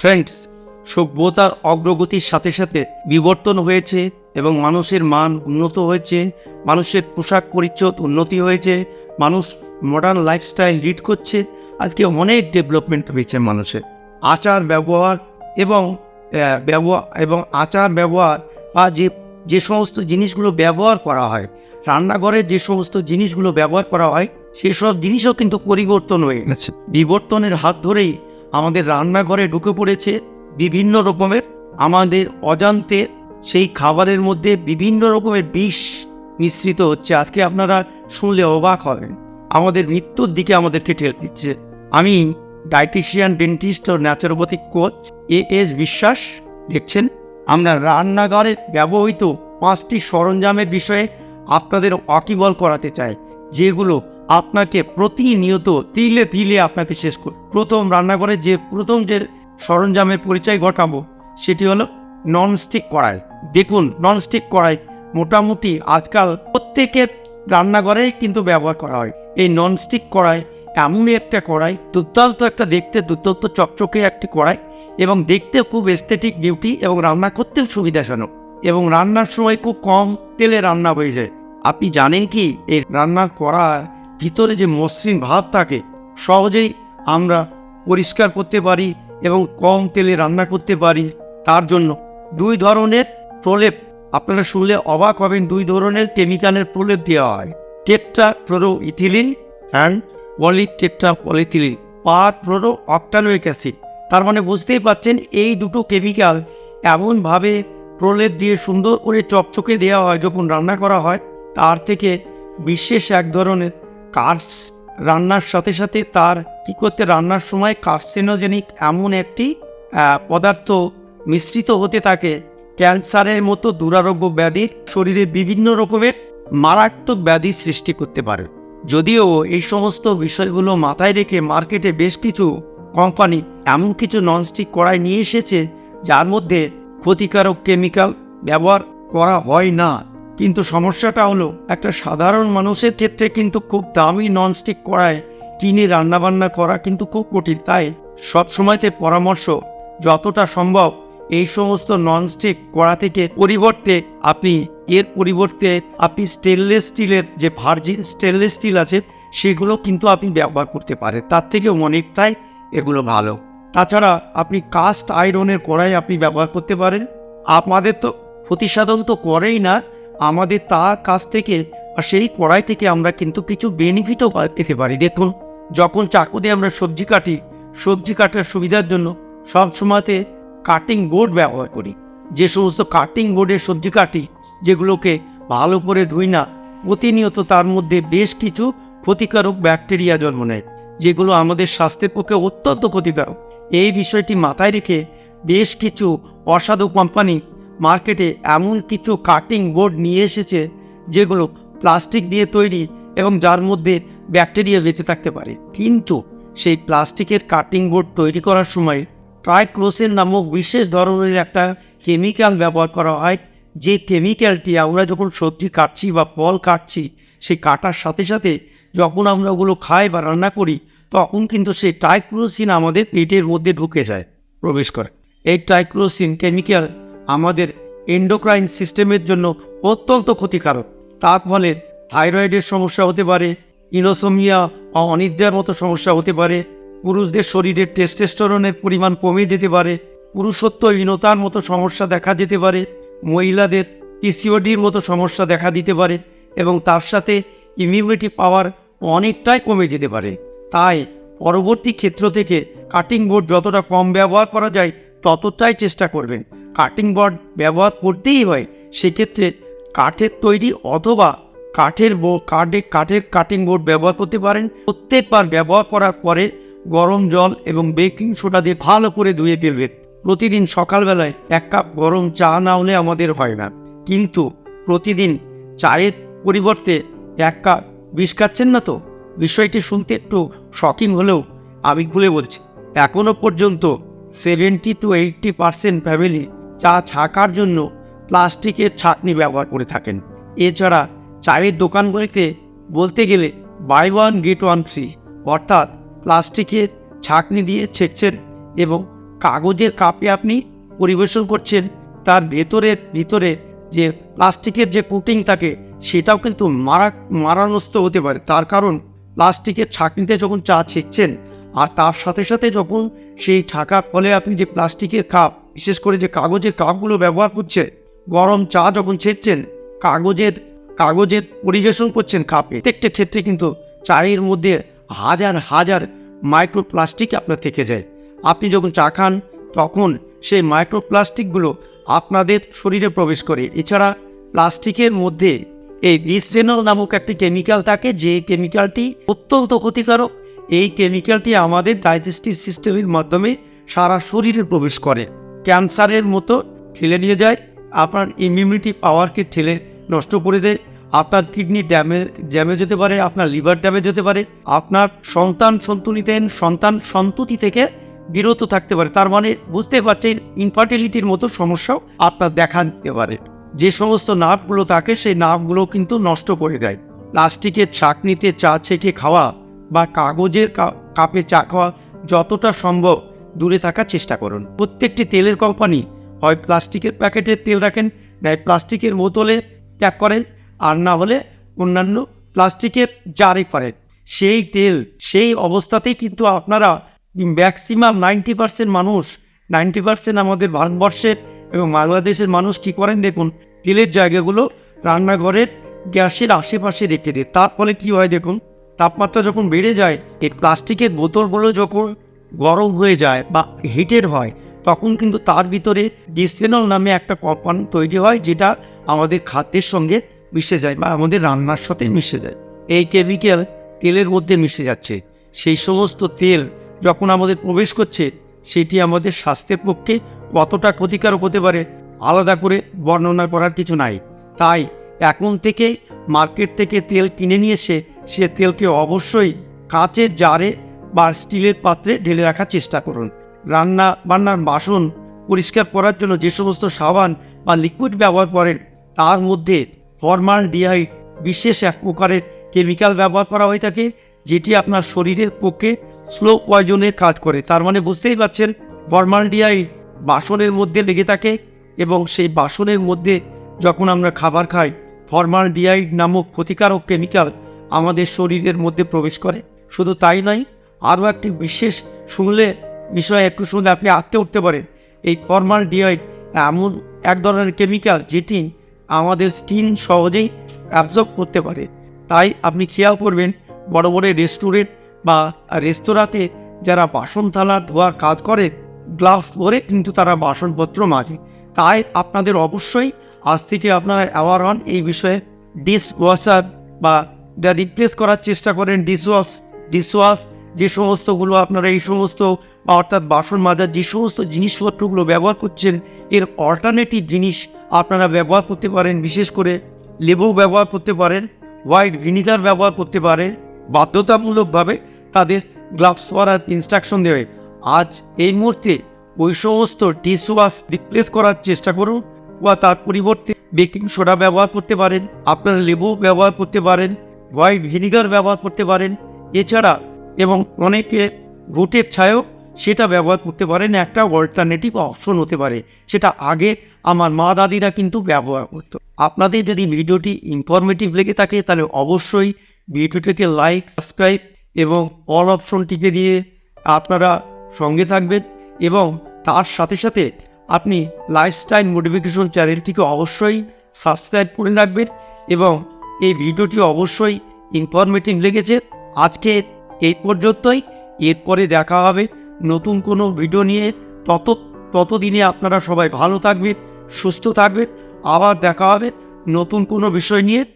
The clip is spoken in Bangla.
ফ্রেন্ডস সভ্যতার অগ্রগতির সাথে সাথে বিবর্তন হয়েছে এবং মানুষের মান উন্নত হয়েছে, মানুষের পোশাক পরিচ্ছদ উন্নতি হয়েছে, মানুষ মডার্ন লাইফস্টাইল লিড করছে, আজকে অনেক ডেভেলপমেন্ট হয়েছে মানুষের। আচার, ব্যবহার এবং ব্যবহার এবং আচার, ব্যবহার বা যে যে সমস্ত জিনিসগুলো ব্যবহার করা হয়, রান্নাঘরে যে সমস্ত জিনিসগুলো ব্যবহার করা হয়, সেসব জিনিসও কিন্তু পরিবর্তন হয়ে গেছে। বিবর্তনের হাত ধরেই আমাদের রান্নাঘরে ঢুকে পড়েছে বিভিন্ন রকমের আমাদের অজান্তে সেই খাবারের মধ্যে বিভিন্ন রকমের বিষ মিশ্রিত হচ্ছে। আজকে আপনারা শুনলে অবাক হবেন। আমাদের মৃত্যুর দিকে আমাদেরকে ঠেলে দিচ্ছে। আমি dietitian dentist O naturopathic coach A S Biswas. দেখছেন, আমরা রান্নাঘরে ব্যবহৃত পাঁচটি সরঞ্জামের বিষয়ে আপনাদের অকিবল করাতে চাই, যেগুলো আপনাকে প্রতিনিয়ত তিলে তিলে আপনাকে শেষ কর। প্রথম রান্নাঘরে যে প্রথম যে সরঞ্জামের পরিচয় ঘটাবো, সেটি হলো ননস্টিক কড়াই। দেখুন ননস্টিক কড়াই মোটামুটি আজকাল প্রত্যেকের রান্নাঘরেই কিন্তু ব্যবহার করা হয়। এই ননস্টিক কড়াই এমনই একটা কড়াই, দুর্দান্ত একটা দেখতে, দুর্দান্ত চকচকে একটি কড়াই এবং দেখতে খুব এস্থেটিক বিউটি এবং রান্না করতেও সুবিধাজনক এবং রান্নার সময় খুব কম তেলে রান্না হয়ে যায়। আপনি জানেন কি, এই রান্না করার ভিতরে যে মসৃণ ভাব থাকে, সহজেই আমরা পরিষ্কার করতে পারি এবং কম তেলে রান্না করতে পারি। তার জন্য দুই ধরনের প্রলেপ আপনারা শুনলে অবাক হবেন। দুই ধরনের কেমিক্যালের প্রলেপ দেওয়া হয়। Tetra fluoro ethylene and poly tetra polyethylene per fluoro octanoic acid. তার মানে বুঝতেই পাচ্ছেন এই দুটো কেমিক্যাল এমনভাবে প্রলেপ দিয়ে সুন্দর করে চকচকে দেওয়া হয়, যখন রান্না করা হয়, তার থেকে বিশেষ এক ধরনের কার্স। রান্নার সাথে সাথে তার কি করতে রান্নার সময় কার্সিনোজেনিক এমন একটি পদার্থ মিশ্রিত হতে থাকে। ক্যান্সারের মতো দুরারোগ্য ব্যাধির শরীরে বিভিন্ন রকমের মারাত্মক ব্যাধি সৃষ্টি করতে পারে। যদিও এই সমস্ত বিষয়গুলো মাথায় রেখে মার্কেটে বেশ কিছু কোম্পানি এমন কিছু ননস্টিক কড়াই নিয়ে এসেছে, যার মধ্যে ক্ষতিকারক কেমিক্যাল ব্যবহার করা হয় না। কিন্তু সমস্যাটা হলো, একটা সাধারণ মানুষের ক্ষেত্রে কিন্তু খুব দামি ননস্টিক কড়াই কিনে রান্নাবান্না করা কিন্তু খুব কঠিন। তাই সব সময়তে পরামর্শ, যতটা সম্ভব এই সমস্ত ননস্টিক কড়া থেকে পরিবর্তে আপনি, এর পরিবর্তে আপনি স্টেনলেস স্টিলের যে ভার্জিন স্টেনলেস স্টিল আছে, সেগুলো কিন্তু আপনি ব্যবহার করতে পারেন। তার থেকেও অনেকটাই এগুলো ভালো। তাছাড়া আপনি কাস্ট আয়রনের কড়াই আপনি ব্যবহার করতে পারেন। আমাদের তো ক্ষতিসাধন তো করেই না আমাদের তার কাছ থেকে আর সেই কড়াই থেকে আমরা কিন্তু কিছু বেনিফিটও পেতে পারি। দেখুন, যখন চাকু দিয়ে আমরা সবজি কাটি, সবজি কাটার সুবিধার জন্য সব সময়তে কাটিং বোর্ড ব্যবহার করি। যে সমস্ত কাটিং বোর্ডের সবজি কাটি, যেগুলোকে ভালো করে ধুই না, প্রতিনিয়ত তার মধ্যে বেশ কিছু ক্ষতিকারক ব্যাকটেরিয়া জন্ম নেয়, যেগুলো আমাদের স্বাস্থ্যের পক্ষে অত্যন্ত ক্ষতিকারক। এই বিষয়টি মাথায় রেখে বেশ কিছু অসাধু কোম্পানি মার্কেটে এমন কিছু কাটিং বোর্ড নিয়ে এসেছে যেগুলো প্লাস্টিক দিয়ে তৈরি এবং যার মধ্যে ব্যাকটেরিয়া বেঁচে থাকতে পারে। কিন্তু সেই প্লাস্টিকের কাটিং বোর্ড তৈরি করার সময় ট্রাইক্লোসেন নামক বিশেষ ধরনের একটা কেমিক্যাল ব্যবহার করা হয়। যে কেমিক্যালটি আমরা যখন সবজি কাটছি বা ফল কাটছি, সেই কাটার সাথে সাথে যখন আমরা ওগুলো খাই বা রান্না করি, তখন কিন্তু সেই ট্রাইক্লোসিন আমাদের পেটের মধ্যে ঢুকে যায়, প্রবেশ করে। এই ট্রাইক্লোসিন কেমিক্যাল আমাদের এন্ডোক্রাইন সিস্টেমের জন্য অত্যন্ত ক্ষতিকারক। তার ফলে থাইরয়েডের সমস্যা হতে পারে ইনোসোমিয়া বা অনিদ্রার মতো সমস্যা হতে পারে, পুরুষদের শরীরে টেস্টেস্টোরনের পরিমাণ কমে যেতে পারে, পুরুষত্বহীনতার মতো সমস্যা দেখা যেতে পারে, মহিলাদের পিসিওডির মতো সমস্যা দেখা দিতে পারে এবং তার সাথে ইমিউনিটি পাওয়ার অনেকটাই কমে যেতে পারে। তাই পরবর্তী ক্ষেত্র থেকে কাটিং বোর্ড যতটা কম ব্যবহার করা যায় ততটাই চেষ্টা করবেন। কাটিং বোর্ড ব্যবহার করতেই হয়, সেক্ষেত্রে কাঠের তৈরি অথবা কাঠের কাঠে, কাঠের কাটিং বোর্ড ব্যবহার করতে পারেন। প্রত্যেকবার ব্যবহার করার পরে গরম জল এবং বেকিং সোডা দিয়ে ভালো করে ধুয়ে ফেলবেন। প্রতিদিন সকালবেলায় এক কাপ গরম চা না হলে আমাদের হয় না। কিন্তু প্রতিদিন চায়ের পরিবর্তে এক কাপ বিষ খাচ্ছেন না তো? বিষয়টি শুনতে একটু শকিং হলেও আমি ভুলে বলছি। এখনও পর্যন্ত seventy two eighty percent family চা ছাকার জন্য প্লাস্টিকের ছাকনি ব্যবহার করে থাকেন। এছাড়া চায়ের দোকানগুলিতে বলতে গেলে buy one get one free অর্থাৎ প্লাস্টিকের ছাকনি দিয়ে ছেঁকছেন এবং কাগজের কাপে আপনি পরিবেশন করছেন, তার ভেতরের ভিতরে যে প্লাস্টিকের যে কোটিং থাকে, সেটাও কিন্তু মারা, মারানস্ত হতে পারে। তার কারণ প্লাস্টিকের ছাঁকনিতে যখন চা ছেঁকছেন আর তার সাথে সাথে যখন সেই ছাকার ফলে আপনি যে প্লাস্টিকের কাপ, বিশেষ করে যে কাগজের কাপগুলো ব্যবহার করছে, গরম চা যখন ছেঁকছেন কাগজের কাগজের পরিবেশন করছেন কাপে, প্রত্যেকটা ক্ষেত্রে কিন্তু চায়ের মধ্যে হাজার হাজার মাইক্রো প্লাস্টিক আপনার থেকে যায়। আপনি যখন চা খান, তখন সেই মাইক্রো প্লাস্টিকগুলো আপনাদের শরীরে প্রবেশ করে। এছাড়া প্লাস্টিকের মধ্যে এই বিসজেনল নামক একটি কেমিক্যাল থাকে, যে কেমিক্যালটি অত্যন্ত ক্ষতিকারক এই কেমিক্যালটি আমাদের ডাইজেস্টিভ সিস্টেমের মাধ্যমে সারা শরীরে প্রবেশ করে। ক্যান্সারের মতো ঠেলে নিয়ে যায়, আপনার ইমিউনিটি পাওয়ারকে ঠেলে নষ্ট করে দেয়, আপনার কিডনি ড্যামেজ ড্যামেজ হতে পারে, আপনার লিভার ড্যামেজ হতে পারে, আপনার সন্তান সন্তুলিতেন সন্তান সন্ততি থেকে বিরত থাকতে পারে। তার মানে বুঝতে পারছেন ইনফার্টিলিটির মতো সমস্যাও আপনার দেখা দিতে পারে। যে সমস্ত নার্ভগুলো থাকে, সেই নার্ভগুলো কিন্তু নষ্ট করে দেয়। প্লাস্টিকের ছাকনিতে চা ছেঁকে খাওয়া বা কাগজের কাপে চা খাওয়া যতটা সম্ভব দূরে থাকার চেষ্টা করুন। প্রত্যেকটি তেলের কোম্পানি হয় প্লাস্টিকের প্যাকেটের তেল রাখেন, নয় প্লাস্টিকের বোতলে প্যাক করেন আর না হলে অন্যান্য প্লাস্টিকের জারে করেন সেই তেল, সেই অবস্থাতেই কিন্তু আপনারা ম্যাক্সিমাম নাইনটি পার্সেন্ট মানুষ নাইনটি পার্সেন্ট আমাদের ভারতবর্ষের এবং বাংলাদেশের মানুষ কী করেন দেখুন, তেলের জায়গাগুলো রান্নাঘরের গ্যাসের আশেপাশে রেখে দেয়। তার ফলে কী হয় দেখুন তাপমাত্রা যখন বেড়ে যায় এই প্লাস্টিকের বোতলগুলো যখন গরম হয়ে যায় বা হিটেড হয়, তখন কিন্তু তার ভিতরে ডিসফেনল নামে একটা কম্পাউন্ড তৈরি হয় যেটা আমাদের খাদ্যের সঙ্গে মিশে যায় বা আমাদের রান্নার সাথে মিশে যায়। এই কেমিক্যাল তেলের মধ্যে মিশে যাচ্ছে। সেই সমস্ত তেল যখন আমাদের প্রবেশ করছে, সেটি আমাদের স্বাস্থ্যের পক্ষে কতটা ক্ষতিকারক হতে পারে, আলাদা করে বর্ণনা করার কিছু নাই। তাই এখন থেকে মার্কেট থেকে তেল কিনে নিয়ে এসে সে তেলকে অবশ্যই কাঁচের জারে বা স্টিলের পাত্রে ঢেলে রাখার চেষ্টা করুন। রান্না, বান্নার বাসন পরিষ্কার করার জন্য যে সমস্ত সাবান বা লিকুইড ব্যবহার করেন, তার মধ্যে ফরমাল ডিআই বিশেষ এক প্রকারের কেমিক্যাল ব্যবহার করা হয়ে থাকে, যেটি আপনার শরীরের পক্ষে স্লো পয়জনের কাজ করে। তার মানে বুঝতেই পারছেন ফরমাল ডিআই বাসনের মধ্যে লেগে থাকে এবং সেই বাসনের মধ্যে যখন আমরা খাবার খাই ফরমাল ডিআই নামক ক্ষতিকারক কেমিক্যাল আমাদের শরীরের মধ্যে প্রবেশ করে। শুধু তাই নয়, আরও একটি বিশেষ শুনলে বিষয়ে একটু শুনলে আপনি আঁকতে উঠতে পারেন। এই ফর্মাল ডিআইড এমন এক ধরনের কেমিক্যাল যেটি আমাদের স্কিন সহজেই অ্যাবজর্ব করতে পারে। তাই আপনি খেয়াল করবেন, বড় বড় রেস্টুরেন্ট বা রেস্তোরাঁতে যারা বাসন থালা ধোয়ার কাজ করে, গ্লাভস পরে কিন্তু তারা বাসনপত্র মাজে। তাই আপনাদের অবশ্যই আজ থেকে আপনারা অ্যাওয়ার হন এই বিষয়ে ডিস ওয়াশার বা রিপ্লেস করার চেষ্টা করেন ডিশওয়াশ ডিশওয়াশ যে সমস্তগুলো আপনারা এই সমস্ত অর্থাৎ বাসন মাজার যে সমস্ত জিনিসপত্রগুলো ব্যবহার করছেন, এর অল্টারনেটিভ জিনিস আপনারা ব্যবহার করতে পারেন, বিশেষ করে লেবু ব্যবহার করতে পারেন হোয়াইট ভিনিগার ব্যবহার করতে পারেন, বাধ্যতামূলকভাবে তাদের গ্লাভস পরার ইনস্ট্রাকশন দেবে আজ এই মুহূর্তে ওই সমস্ত ডিশওয়াশ রিপ্লেস করার চেষ্টা করুন, বা তার পরিবর্তে বেকিং সোডা ব্যবহার করতে পারেন, আপনারা লেবু ব্যবহার করতে পারেন হোয়াইট ভিনিগার ব্যবহার করতে পারেন। এছাড়া এবং অনেকে ঘুটের ছায়ও সেটা ব্যবহার করতে পারেন। একটা অল্টারনেটিভ অপশন হতে পারে, সেটা আগে আমার মা দাদিরা কিন্তু ব্যবহার করতো। আপনাদের যদি ভিডিওটি ইনফরমেটিভ লেগে থাকে, তাহলে অবশ্যই ভিডিওটিকে লাইক সাবস্ক্রাইব এবং অল অপশন টিপে দিয়ে আপনারা সঙ্গে থাকবেন এবং তার সাথে সাথে আপনি লাইফস্টাইল মোটিফিকেশন চ্যানেলটিকে অবশ্যই সাবস্ক্রাইব করে রাখবেন এবং এই ভিডিওটি অবশ্যই ইনফরমেটিভ লেগেছে। আজকে এই পর্যন্তই। এরপরে দেখা হবে নতুন কোনো ভিডিও নিয়ে। তত, ততদিনে আপনারা সবাই ভালো থাকবেন, সুস্থ থাকবেন। আবার দেখা হবে নতুন কোনো বিষয় নিয়ে।